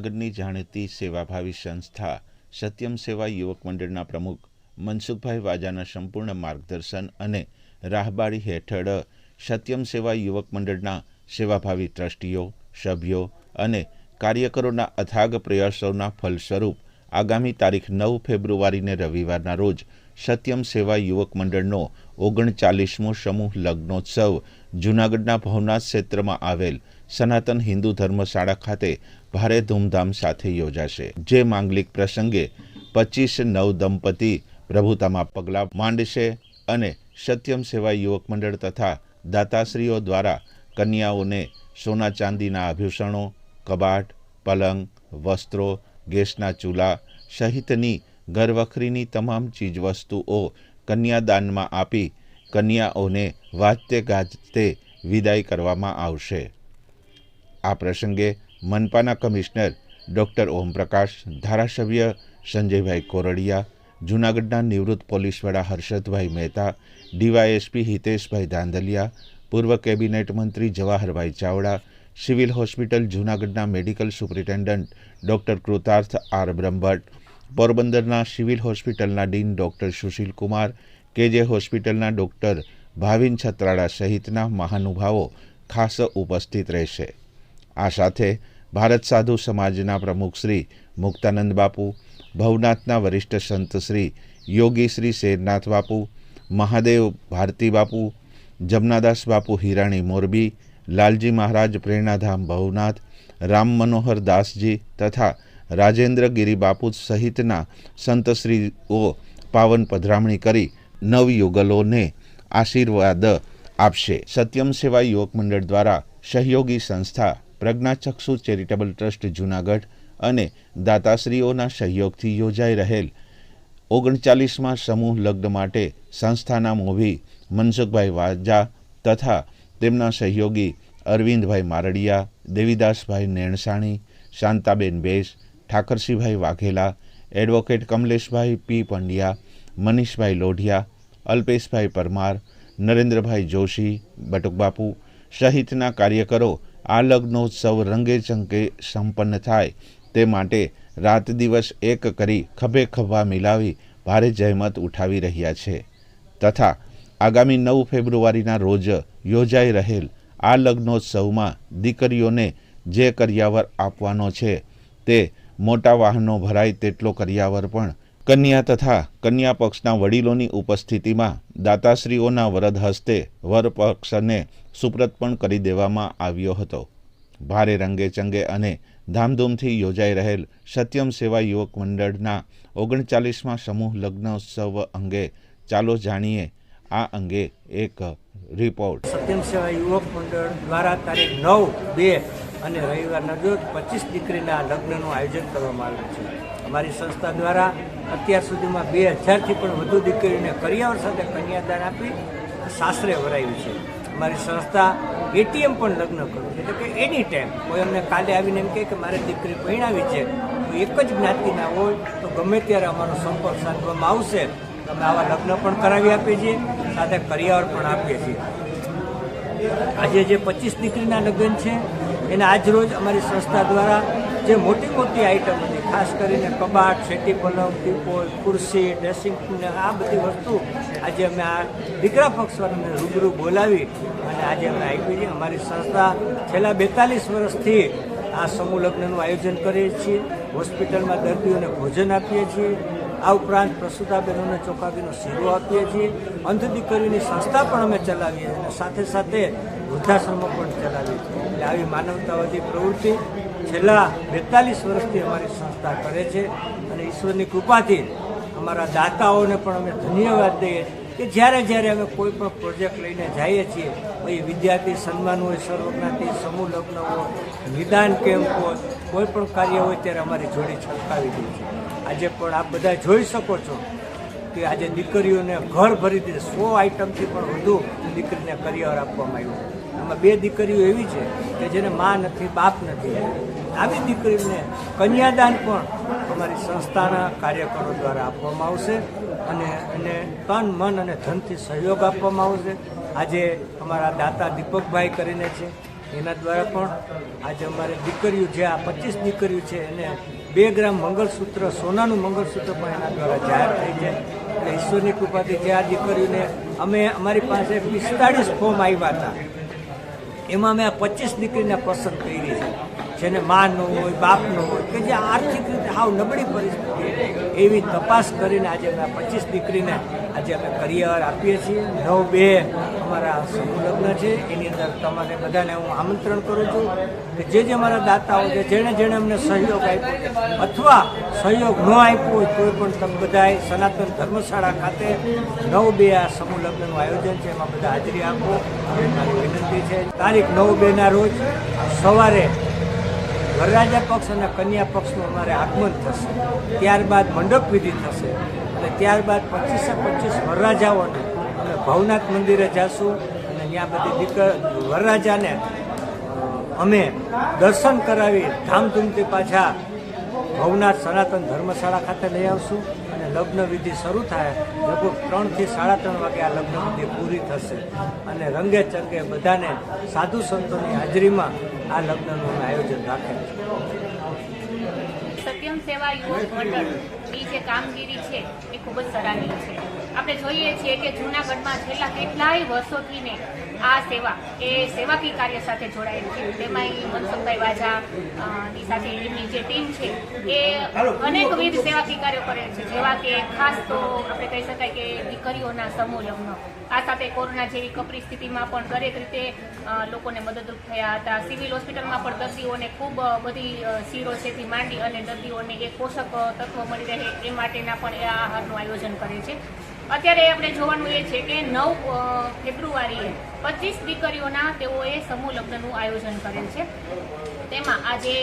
જૂનાગઢની જાણીતી સેવાભાવી સંસ્થા સત્યમ સેવા યુવક મંડળના પ્રમુખ મનસુખભાઈ વાજાના સંપૂર્ણ માર્ગદર્શન અને રાહબારી હેઠળ સત્યમ સેવા યુવક મંડળના સેવાભાવી ટ્રસ્ટીઓ, સભ્યો અને કાર્યકરોના અથાગ પ્રયાસોના ફલસ્વરૂપ આગામી તારીખ નવ ફેબ્રુઆરીને રવિવારના રોજ સત્યમ સેવા યુવક મંડળનો ઓગણચાલીસમો સમૂહ લગ્નોત્સવ જૂનાગઢના ભવનાથ ક્ષેત્રમાં આવેલ સનાતન હિન્દુ ધર્મશાળા ખાતે ભારે ધૂમધામ સાથે યોજાશે. જે માંગલિક પ્રસંગે પચીસ નવ દંપતી પ્રભુતામાં પગલાં માંડશે અને સત્યમ સેવા યુવક મંડળ તથા દાતાશ્રીઓ દ્વારા કન્યાઓને સોના ચાંદીના આભૂષણો, કબાટ, પલંગ, વસ્ત્રો, ગેસના ચૂલા સહિતની ઘરવખરીની તમામ ચીજવસ્તુઓ કન્યાદાનમાં આપી કન્યાઓને વાજતે ગાજતે વિદાય કરવામાં આવશે. આ પ્રસંગે મનપાના કમિશનર ડૉક્ટર ઓમપ્રકાશ, ધારાસભ્ય સંજયભાઈ કોરડિયા, જૂનાગઢના નિવૃત્ત પોલીસ વડા હર્ષદભાઈ મહેતા, ડીવાયએસપી હિતેશભાઈ ધાંધલિયા, પૂર્વ કેબિનેટ મંત્રી જવાહરભાઈ ચાવડા, સિવિલ હોસ્પિટલ જૂનાગઢના medical superintendent doctor Krutarth R Brahmbhatt, પોરબંદરના સિવિલ હોસ્પિટલના ડીન ડૉક્ટર સુશીલ કુમાર કેજે હોસ્પિટલના ડૉક્ટર ભાવિન છત્રાળા સહિતના મહાનુભાવો ખાસ ઉપસ્થિત રહેશે. આ સાથે ભારત સાધુ સમાજના પ્રમુખ શ્રી મુક્તાનંદ બાપુ, ભવનાથના વરિષ્ઠ સંત શ્રી યોગી શ્રી શેરનાથ બાપુ, મહાદેવ ભારતી બાપુ, જમનાદાસ બાપુ હિરાણી મોરબી, લાલજી મહારાજ પ્રેરણાધામ ભવનાથ, રામ મનોહર દાસજી તથા રાજેન્દ્ર ગિરી બાપુ સહિતના સંતશ્રીઓ પાવન પધરામણી કરી નવયુગલોને આશીર્વાદ આપશે. સત્યમ સેવા યુવક મંડળ દ્વારા સહયોગી સંસ્થા પ્રજ્ઞાચક્ષુ ચેરિટેબલ ટ્રસ્ટ જૂનાગઢ અને દાતાશ્રીઓના સહયોગથી યોજાઈ રહેલ ઓગણચાલીસમાં સમૂહ લગ્ન માટે સંસ્થાના મોભી મનસુખભાઈ વાજા તથા તેમના સહયોગી અરવિંદભાઈ મારડિયા, દેવીદાસભાઈ નેણસાણી, શાંતાબેન બેસ, ઠાકરસિંહભાઈ વાઘેલા, એડવોકેટ કમલેશભાઈ પી પંડ્યા, મનીષભાઈ લોઢિયા, અલ્પેશભાઈ પરમાર, નરેન્દ્રભાઈ જોશી, બટુકબાપુ સહિતના કાર્યકરો આ લગ્નોત્સવ રંગે ચંકે સંપન્ન થાય. તે માટે રાત દિવસ એક કરી ખભે ખભા મિલાવી ભારે જહેમત ઉઠાવી રહ્યા છે. તથા આગામી નવ ફેબ્રુઆરીના રોજ યોજાઈ રહેલ આ લગ્નોત્સવમાં દીકરીઓને જે કરિયાવર આપવાનો છે તે મોટા વાહનો ભરાય તેટલો કરિયાવર પણ કન્યા તથા કન્યા પક્ષના વડીલોની ઉપસ્થિતિમાં દાતાશ્રીઓના વરદ હસ્તે વર પક્ષને સુપ્રત પણ કરી દેવામાં આવ્યો હતો. ભારે રંગે ચંગે અને ધામધૂમથી યોજાઈ રહેલ સત્યમ સેવા યુવક મંડળના ઓગણચાલીસમાં સમૂહ લગ્નોત્સવ અંગે ચાલો જાણીએ. આ અંગે એક રિપોર્ટ. સત્યમ સેવા યુવક મંડળ દ્વારા તારીખ નવ બે અને રવિવારના રોજ પચીસ દીકરીના લગ્નનું આયોજન કરવામાં આવ્યું છે. અમારી સંસ્થા દ્વારા અત્યાર સુધીમાં બે હજારથી પણ વધુ દીકરીઓને કરિયાવર સાથે કન્યાદાન આપી સાસરે વરાયું છે. અમારી સંસ્થા એટીએમ પણ લગ્ન કરવું છે. એટલે કે એની ટાઈમ કોઈ અમને કાલે આવીને એમ કહે કે મારે દીકરી પરણાવી છે, તો એક જ જ્ઞાતિના હોય તો ગમે ત્યારે અમારો સંપર્ક સાધવામાં આવશે અમે આવા લગ્ન પણ કરાવી આપીએ છીએ, સાથે કરિયાવર પણ આપીએ છીએ. આજે જે પચીસ દીકરીના લગ્ન છે, એના આજ રોજ અમારી સંસ્થા દ્વારા જે મોટી મોટી આઈટમ હતી. ખાસ કરીને કબાટ, શેટી પલંગ ટીપોલ ખુરશી ડ્રેસિંગ આ બધી વસ્તુ આજે અમે આ દીકરા પક્ષવાળાને રૂબરૂ બોલાવી અને આજે અમે આપી છે. અમારી સંસ્થા છેલ્લા બેતાલીસ વર્ષથી આ સમૂહ લગ્નનું આયોજન કરીએ છીએ. હોસ્પિટલમાં દર્દીઓને ભોજન આપીએ છીએ. આ ઉપરાંત પ્રસૂતાબેનોને ચોખાબીનો શીરો આપીએ છીએ. અંધ દીકરીની સંસ્થા પણ અમે ચલાવીએ અને સાથે સાથે વૃદ્ધાશ્રમો પણ ચલાવીએ છીએ. એટલે આવી માનવતાવાદી પ્રવૃત્તિ છેલ્લા બેતાલીસ વર્ષથી અમારી સંસ્થા કરે છે અને ઈશ્વરની કૃપાથી અમારા દાતાઓને પણ અમે ધન્યવાદ દઈએ કે જ્યારે જ્યારે અમે કોઈ પણ પ્રોજેક્ટ લઈને જઈએ છીએ પછી વિદ્યાર્થી સન્માન હોય, સર્વજ્ઞાતિ, સમૂહ લગ્ન હોય, નિદાન કેમ્પ હોય, કોઈ પણ કાર્ય હોય, ત્યારે અમારી જોડી છલકાવી દે છે. આજે પણ આપ બધા જોઈ શકો છો કે આજે દીકરીઓને ઘર ભરી દીધે સો આઈટમથી પણ વધુ દીકરીને કરિયર આપવામાં આવ્યું આમાં બે દીકરીઓ એવી છે કે જેને મા નથી, બાપ નથી. આવી દીકરીને કન્યાદાન પણ અમારી સંસ્થાના કાર્યકરો દ્વારા આપવામાં આવશે અને એને તન, મન અને ધનથી સહયોગ આપવામાં આવશે. આજે અમારા દાતા દીપકભાઈ કરીને છે. એના દ્વારા પણ આજે અમારે દીકરીઓ જે આ પચીસ દીકરીઓ છે એને બે ગ્રામ મંગળસૂત્ર, સોનાનું મંગળસૂત્ર પણ એના દ્વારા જાહેર થઈ છે. એટલે ઈશ્વરની કૃપાથી આ દીકરીઓને અમે અમારી પાસે પિસ્તાળીસ ફોર્મ આવ્યા હતા. એમાં અમે આ પચીસ દીકરીને પસંદ કરી છે જેને માં ન હોય, બાપ ન હોય, કે જે આર્થિક રીતે હાવ નબળી પરિસ્થિતિ એવી તપાસ કરીને આજે અમે આ પચીસ દીકરીને આજે અમે કરિયર આપીએ છીએ. નવ બે અમારા સમૂહ લગ્ન છે. એની અંદર તમારે બધાને હું આમંત્રણ કરું છું કે જે જે અમારા દાતાઓ છે, જેણે જેણે અમને સહયોગ આપ્યો અથવા સહયોગ ન આપ્યો હોય તોય પણ તમે બધાએ સનાતન ધર્મશાળા ખાતે નવ બે આ સમૂહ લગ્નનું આયોજન છે. એમાં બધા હાજરી આપો. મારી વિનંતી છે. તારીખ નવ બેના રોજ સવારે વરરાજા પક્ષ અને કન્યા પક્ષનું અમારે આગમન થશે. ત્યારબાદ મંડપ વિધિ થશે. અને ત્યારબાદ પચીસે પચીસ વરરાજાઓને અમે ભવનાથ મંદિરે જઈશું અને ત્યાં બધી દીકર વરરાજાને અમે દર્શન કરાવી ધામધૂમથી પાછા ભવનાથ સનાતન ધર્મશાળા ખાતે લઈ આવશું અને લગ્ન વિધિ શરૂ થાય, લગભગ ત્રણથી સાડા ત્રણ વાગે આ લગ્ન વિધિ પૂરી થશે. અને રંગે ચંગે બધાને સાધુ સંતોની હાજરીમાં આ લગ્નનું આયોજન રાખેલું છે સત્યમ સેવા યુવક મંડળની જે કામગીરી છે, એ ખૂબ જ સરાહનીય છે. આપણે જોઈએ છીએ કે જૂનાગઢમાં છેલ્લા કેટલાય વર્ષોથી ને આ સેવા, એ સેવાકીય કાર્ય સાથે જોડાયેલ છે. તેમાંય મનસુખભાઈ વાજા ની સાથે એમની જે ટીમ છે, એ અનેકવિધ સેવાકીય કાર્યો કરે છે. જેવા કે ખાસ તો આપણે કહી શકાય કે દીકરીઓના સમૂહ લગ્ન. આ સાથે કોરોના જેવી કપરી સ્થિતિમાં પણ દરેક રીતે લોકોને મદદરૂપ થયા હતા. સિવિલ હોસ્પિટલમાં પણ દર્દીઓને ખૂબ બધી શીરો છેથી માંડી અને દર્દીઓને એક પોષક તત્વો મળી રહે એ માટેના પણ એ આ આહારનું આયોજન કરે છે. અત્યારે આપણે જોવાનું એ છે કે નવ ફેબ્રુઆરીએ પચીસ દીકરીઓના તેઓએ સમૂહ લગ્નનું આયોજન કરેલ છે. તેમાં આજે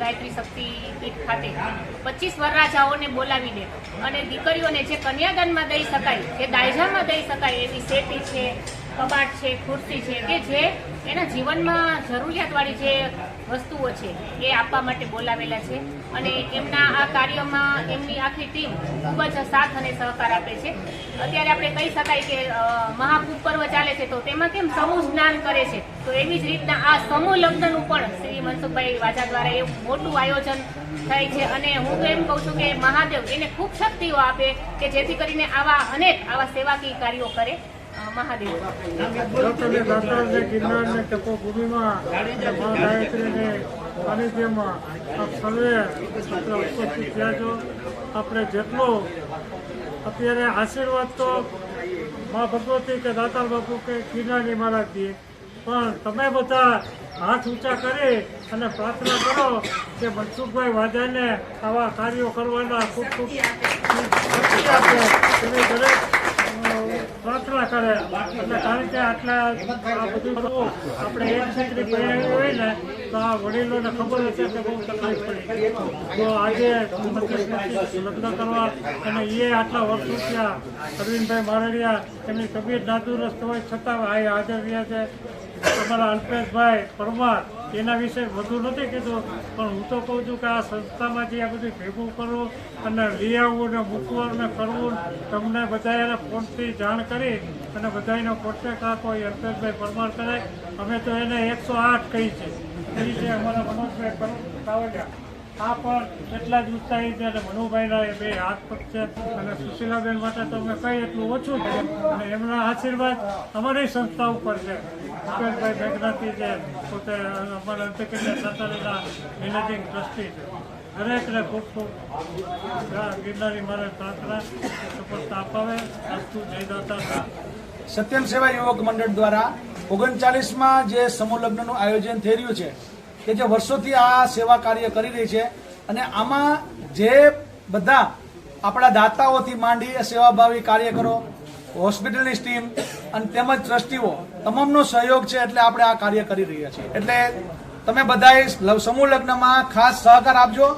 ગાયત્રી શક્તિ ખાતે પચીસ વરરાજાઓને બોલાવીને અને દીકરીઓને જે કન્યાદાનમાં દઈ શકાય, જે દાયજામાં દઈ શકાય એવી સેટી છે, કબાટ છે, ખુરશી છે કે જે એના જીવનમાં જરૂરિયાતવાળી જે વસ્તુઓ છે, એ આપવા માટે બોલાવેલા છે અને એમના આ કાર્યમાં એમની આખી ટીમ ખૂબ જ સાથ અને સહકાર આપે છે. અત્યારે આપણે કહી શકાય કે મહાકુંભ પર્વ ચાલે છે, તો તેમાં કેમ સમૂહ સ્નાન કરે છે? તો એવી જ રીતના આ સમૂહ લગ્નનું પણ શ્રી મનસુખભાઈ વાજા દ્વારા એવું મોટું આયોજન થાય છે અને હું તો એમ કહું છું કે મહાદેવ એને ખૂબ શક્તિઓ આપે કે જેથી કરીને આવા અનેક આવા સેવાકીય કાર્યો કરે. મહાદેવ ડોક્ટરને દાતારને ગિરનારને તપોભૂમિમાં અને સાનિધ્યમાં આપ સર્વે આપણે ઉપસ્થિત થયા છો. આપણે જેટલો અત્યારે આશીર્વાદ તો મા ભગવતી કે દાતાર બાપુ કે ગિરનારની મહારાજ દે પણ તમે બધા હાથ ઊંચા કરી અને પ્રાર્થના કરો કે મનસુખભાઈ વાજાને આવા કાર્યો કરવાના ખૂબ ખૂબ આપે. દરેક અ, કરે. એટલે કારણ કે આટલા બધું હોય ને તો આ વડીલોને ખબર હશે તો આજે લગ્ન કરવા અને એ આટલા વર્ષો થયા અરવિંદભાઈ મારડિયા એમની તબિયત નાદુરસ્ત હોય છતાં આ હાજર રહ્યા છે. તમારા અલ્પેશભાઈ પરમાર એના વિશે વધુ નથી કીધું પણ હું તો કહું છું કે આ સંસ્થામાંથી આ બધું ભેગું કરવું અને લઈ આવવું ને મૂકવું ને કરવું તમને બધાને ફોનથી જાણ કરી અને બધાનો કોન્ટેક્ટ રાખો એ અલ્પેશભાઈ પરમાર કરે અમે તો એને એકસો આઠ કહી છે. એ છે અમારા મનોજભાઈ કાવડિયા. આ પણ એટલા જ ઉત્સાહી છે અને મનુભાઈના એ બે હાથ પગ છે. અને સુશીલાબેન માટે તો અમે કંઈ એટલું ઓછું છે. અને એમના આશીર્વાદ અમારી સંસ્થા ઉપર છે. મુકેશભાઈ મેઘનાથી છે પોતે અમારા અંતકન્યા સંતાનીના મેનેજિંગ ટ્રસ્ટી છે. દરેકને ખૂબ ખૂબ ગિરનારી મારે પ્રાર્થના સફળતા અપાવે અસ્તુ જય સત્યમ સેવા યુવક મંડળ દ્વારા ઓગણચાલીસમાં જે સમૂહ લગ્નનું આયોજન થઈ રહ્યું છે, કે જે વર્ષોથી આ સેવા કાર્ય કરી રહી છે, અને આમાં જે બધા આપણા દાતાઓથી માંડી સેવાભાવી કાર્યકરો, હોસ્પિટલની ટીમ અને તેમજ ટ્રસ્ટીઓ, તમામનો સહયોગ છે એટલે આપણે આ કાર્ય કરી રહ્યા છીએ. એટલે તમે બધાએ સમૂહ લગ્નમાં ખાસ સહકાર આપજો.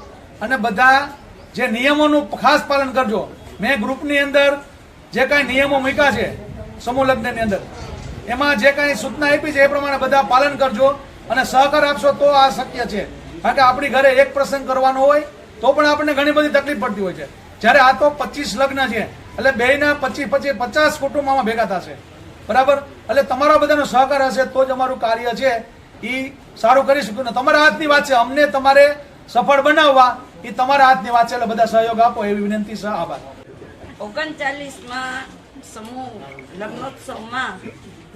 અને બધા જે નિયમોનું ખાસ પાલન કરજો. મેં ગ્રુપની અંદર જે કાંઈ નિયમો મૂક્યા છે, સમૂહ લગ્નની અંદર, એમાં જે કાંઈ સૂચના આપી છે એ પ્રમાણે બધા પાલન કરજો અને સહકાર આપશો તો આ શક્ય છે. કારણ કે આપણી ઘરે એક પ્રસંગ કરવાનો હોય, તો પણ આપણને ઘણી બધી તકલીફ પડતી હોય છે. જ્યારે આ તો પચીસ લગ્ન છે, એટલે બેયના પચીસ પચીસ પચાસ કુટુંબમાં ભેગા થશે. બરાબર? એટલે તમારા બધાનો સહકાર હશે તો જ અમારું કાર્ય છે. એ સારું કરી શકું ને તમારા હાથની વાત છે, અમને તમારે સફળ બનાવવા એ તમારા હાથની વાત છે, એટલે બધા સહયોગ આપો, એવી વિનંતી છે, આભાર. ઓગણચાલીસમાં સમૂહ, લગ્નોત્સવમાં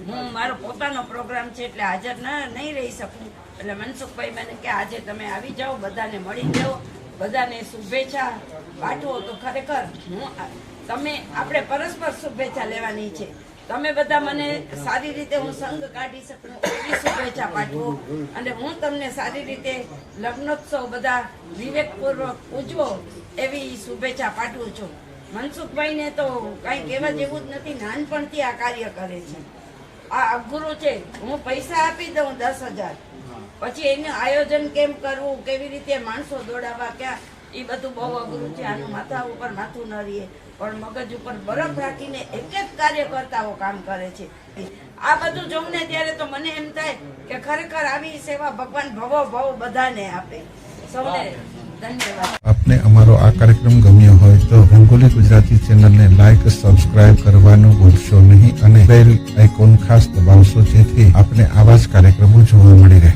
હું મારો પોતાનો પ્રોગ્રામ છે, એટલે હાજર ના, નહીં રહી શકું. એટલે મનસુખભાઈ મને કે આજે તમે આવી જાઓ, બધાને મળી જાઓ, બધાને શુભેચ્છા પાઠવો. તો ખરેખર હું તમે, આપણે પરસ્પર શુભેચ્છા લેવાની છે. તમે બધા મને સારી રીતે હું સંઘ કાઢી શકું, એવી શુભેચ્છા પાઠવો. અને હું તમને સારી રીતે લગ્નોત્સવ બધા વિવેકપૂર્વક ઉજવો એવી શુભેચ્છા પાઠવું છું. મનસુખભાઈને તો કાંઈ કહેવા જેવું જ નથી, નાનપણથી આ કાર્ય કરે છે. આ અઘરું છે. હું પૈસા આપી દઉં દસ હજાર. પછી એનું આયોજન કેમ કરવું, કેવી રીતે માણસો દોડાવવા, ક્યાં? એ બધું બહુ અઘરું છે. આનું માથા ઉપર માથું ન રહીએ પણ મગજ ઉપર બરફ રાખીને એક એક કાર્યકર્તાઓ કામ કરે છે. આ બધું જોઉં ને ત્યારે તો મને એમ થાય કે ખરેખર આવી સેવા ભગવાન ભવો ભવ બધાને આપે. સૌને આપને અમારો આ કાર્યક્રમ ગમ્યો હોય તો રંગોલી ગુજરાતી ચેનલને લાઇક સબસ્ક્રાઇબ કરવાનું ભૂલશો નહીં અને બેલ આઇકોન ખાસ દબાવશો જેથી આપને આવા જ કાર્યક્રમો જોવા મળી રહે.